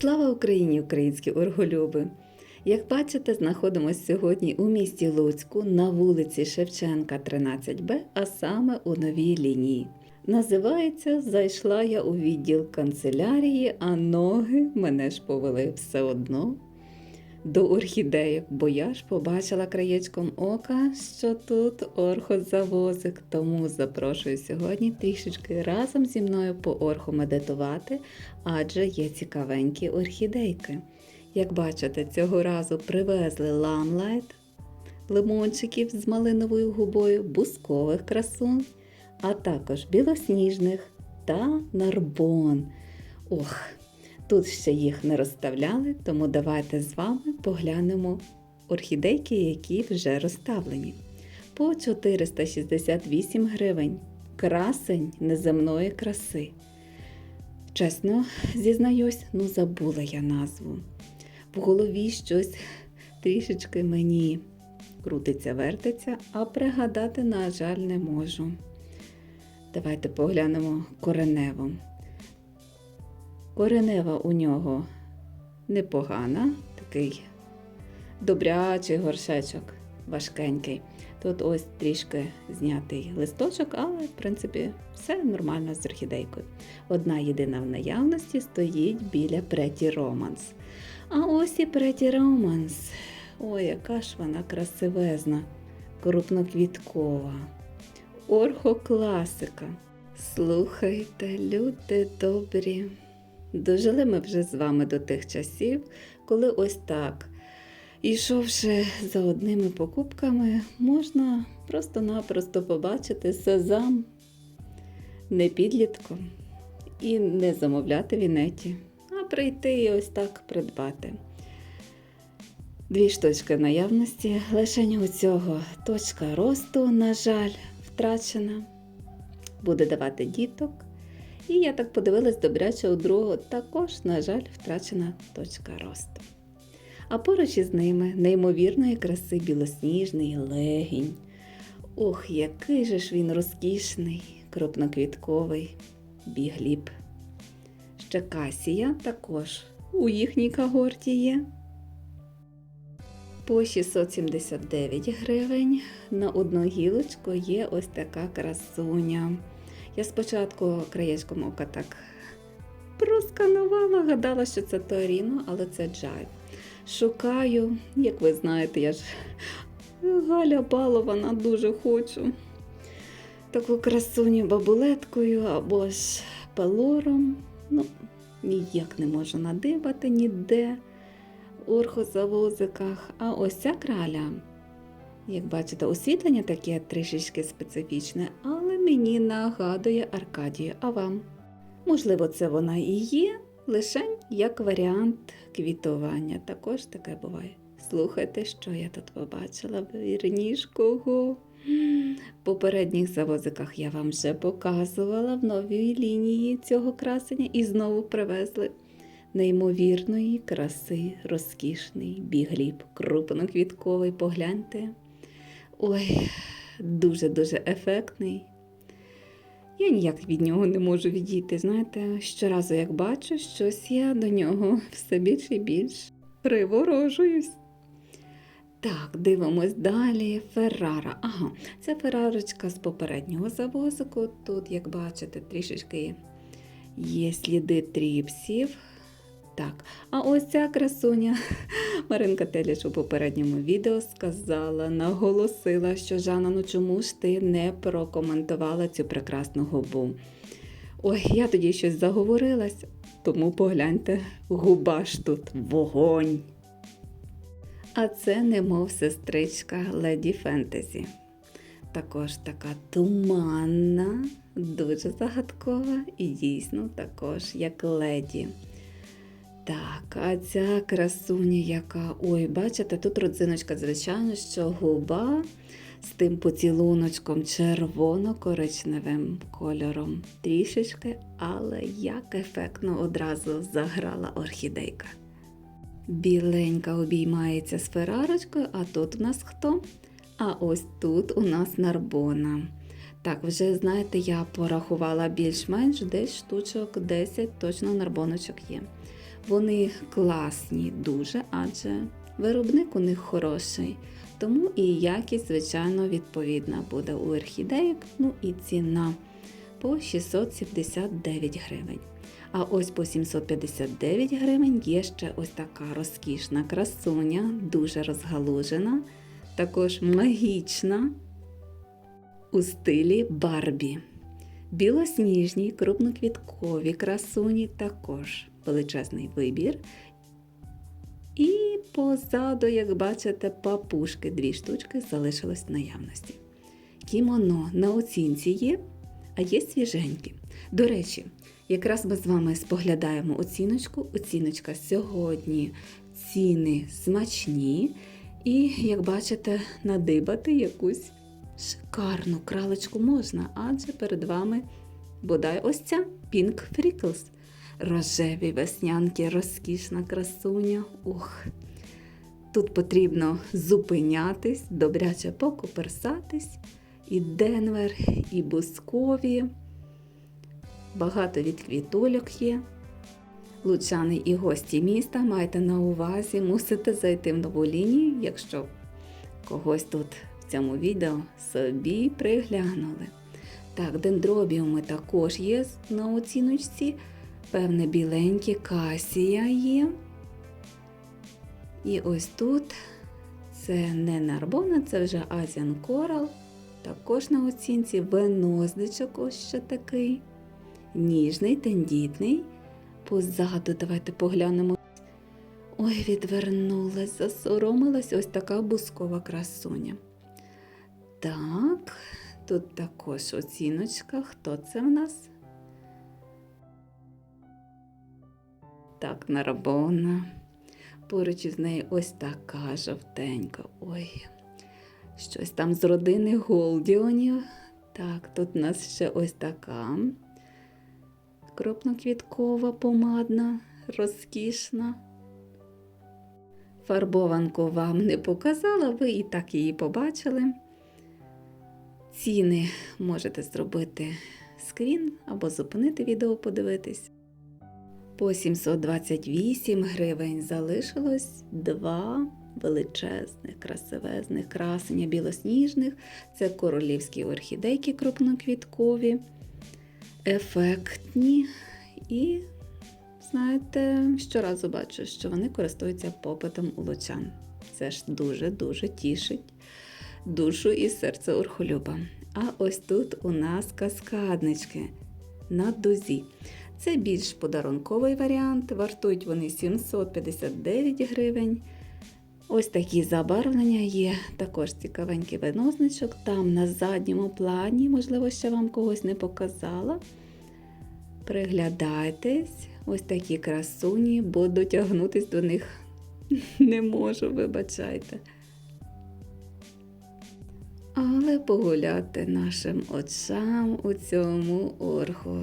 Слава Україні, українські орголюби! Як бачите, знаходимося сьогодні у місті Луцьку на вулиці Шевченка, 13Б, а саме у новій лінії. Називається Зайшла я у відділ канцелярії, а ноги мене ж повели все одно до орхідеїв, бо я ж побачила краєчком ока, що тут орхозавозик. Тому запрошую сьогодні трішечки разом зі мною по орху медитувати, адже є цікавенькі орхідейки. Як бачите, цього разу привезли ламлайт, лимончиків з малиновою губою, бускових красунь, а також білосніжних та нарбон. Ох, тут ще їх не розставляли, тому давайте з вами поглянемо орхідейки, які вже розставлені. По 468 гривень. Красень неземної краси. Чесно, зізнаюсь, ну забула я назву. В голові щось трішечки мені крутиться, вертиться, а пригадати, на жаль, не можу. Давайте поглянемо коренево. Коренева у нього непогана, такий добрячий горшечок, важкенький. Тут ось трішки знятий листочок, але, в принципі, все нормально з орхідейкою. Одна єдина в наявності стоїть біля Преті Романс. А ось і Преті Романс. Ой, яка ж вона красивезна, крупноквіткова. Орхокласика. Слухайте, люди добрі. Дожили ми вже з вами до тих часів, коли ось так, ішовши за одними покупками, можна просто-напросто побачити сезам не підлітком і не замовляти в інеті, а прийти і ось так придбати. Дві штучки наявності, лише у цього точка росту, на жаль, втрачена. Буде давати діток. І я так подивилась добряче у другого, також, на жаль, втрачена точка росту. А поруч із ними неймовірної краси білосніжний легінь. Ох, який же ж він розкішний, крупноквітковий бігліб. Ще касія також у їхній когорті є. По 679 гривень на одну гілочку є ось така красуня. Я спочатку краєчком ока так просканувала, гадала, що це Торіно, але це джайв. Шукаю, як ви знаєте, я ж Галя балована дуже хочу. Таку красуню бабулеткою або ж пелором. Ну, ніяк не можу надибати ніде орхозавозиках. А ось ця краля. Як бачите, освітлення таке трішечки специфічне, але мені нагадує Аркадію, а вам? Можливо, це вона і є, лише як варіант квітування. Також таке буває. Слухайте, що я тут побачила, вірніш кого. В попередніх завозиках я вам вже показувала в новій лінії цього красення і знову привезли неймовірної краси, розкішний бігліб, крупноквітковий, погляньте. Ой, дуже-дуже ефектний. Я ніяк від нього не можу відійти. Знаєте, щоразу, як бачу, щось я до нього все більше і більш приворожуюсь. Так, дивимось далі. Феррара. Ага, це феррарочка з попереднього завозику. Тут, як бачите, трішечки є сліди тріпсів. Так, а ось ця красуня Маринка Теліч у попередньому відео сказала, наголосила, що Жанна, ну чому ж ти не прокоментувала цю прекрасну губу? Ой, я тоді щось заговорилась, тому погляньте, губа ж тут вогонь. А це немов сестричка Леді Фентезі. Також така туманна, дуже загадкова і дійсно також як леді. Так, а ця красуня, яка. Ой, бачите, тут родзиночка, звичайно, що губа з тим поцілуночком червоно-коричневим кольором. Трішечки, але як ефектно одразу заграла орхідейка. Біленька обіймається з ферарочкою, а тут у нас хто? А ось тут у нас нарбона. Так, вже знаєте, я порахувала більш-менш десь штучок 10 точно нарбоночок є. Вони класні дуже, адже виробник у них хороший. Тому і якість, звичайно, відповідна буде у орхідеїк, ну і ціна по 679 гривень. А ось по 759 гривень є ще ось така розкішна красуня, дуже розгалужена, також магічна у стилі Барбі. Білосніжні, крупноквіткові красуні також величезний вибір. І позаду, як бачите, папушки, дві штучки залишились в наявності. Кімоно на оцінці є, а є свіженькі. До речі, якраз ми з вами споглядаємо оціночку. Оціночка сьогодні ціни смачні. І, як бачите, надибати якусь шикарну кралечку можна, адже перед вами бодай ось ця Pink Freckles. Рожеві веснянки, розкішна красуня. Ух! Тут потрібно зупинятись, добряче покуперсатись. І Денвер, і бускові. Багато від квітульок є. Лучани і гості міста майте на увазі, мусите зайти в нову лінію, якщо когось тут в цьому відео собі приглянули. Так, дендробіуми також є на оціночці. Певне біленькі касія є. І ось тут це не нарбона, це вже Asian Coral. Також на оцінці веноздичок ось ще такий. Ніжний, тендітний. Позаду давайте поглянемо. Ой, відвернулась, засоромилась ось така бускова красуня. Так, тут також оціночка. Хто це в нас? Так, нарабона. Поруч із нею ось така жовтенька. Ой, щось там з родини Голдіонів. Так, тут у нас ще ось така крупноквіткова, помадна, розкішна. Фарбованку вам не показала, ви і так її побачили. Ціни можете зробити скрін або зупинити відео, подивитись. По 728 гривень залишилось два величезних, красивезних красення білосніжних. Це королівські орхідейки крупноквіткові, ефектні. І, знаєте, щоразу бачу, що вони користуються попитом у лучан. Це ж дуже-дуже тішить душу і серце орхолюба. А ось тут у нас каскаднички на дузі. Це більш подарунковий варіант, вартують вони 759 гривень. Ось такі забарвлення є, також цікавенький винозничок. Там на задньому плані, можливо, ще вам когось не показала. Приглядайтесь, ось такі красуні, бо дотягнутись до них не можу, вибачайте. Але погуляти нашим очам у цьому орху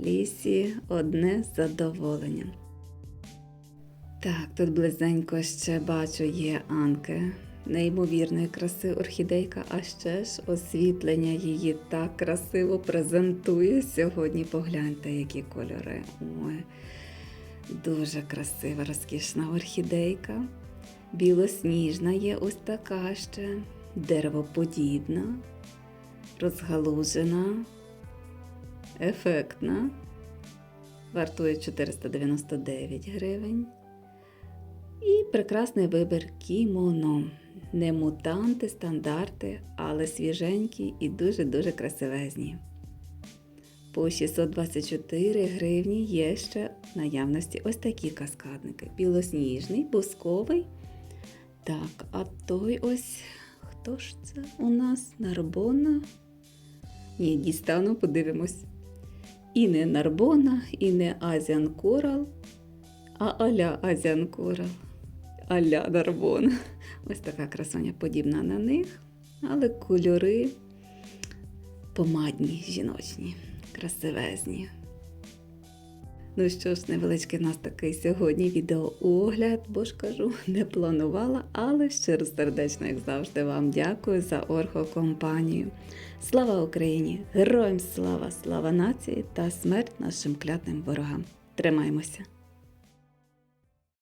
лісі одне задоволення. Так, тут близенько ще бачу є Анки, неймовірної краси орхідейка, а ще ж освітлення її так красиво презентує сьогодні. Погляньте, які кольори. Ой, дуже красива, розкішна орхідейка. Білосніжна є ось така ще, деревоподібна, розгалужена ефектна. Вартує 499 гривень. І прекрасний вибір кімоно. Не мутанти, стандарти, але свіженькі і дуже-дуже красивезні. По 624 гривні є ще в наявності ось такі каскадники. Білосніжний, бусковий. Так, а той ось, хто ж це у нас? Нарбона? Ні, дістану, подивимось. І не Нарбона, і не Азіан Корал, а Аля Азіан Корал. Аля Нарбона. Ось така красоня подібна на них, але кольори помадні, жіночні, красивезні. Ну що ж, невеличкий у нас такий сьогодні відеоогляд, бо ж кажу, не планувала, але щиро сердечно, як завжди, вам дякую за орхокомпанію. Слава Україні! Героям слава, слава нації та смерть нашим клятним ворогам! Тримаймося!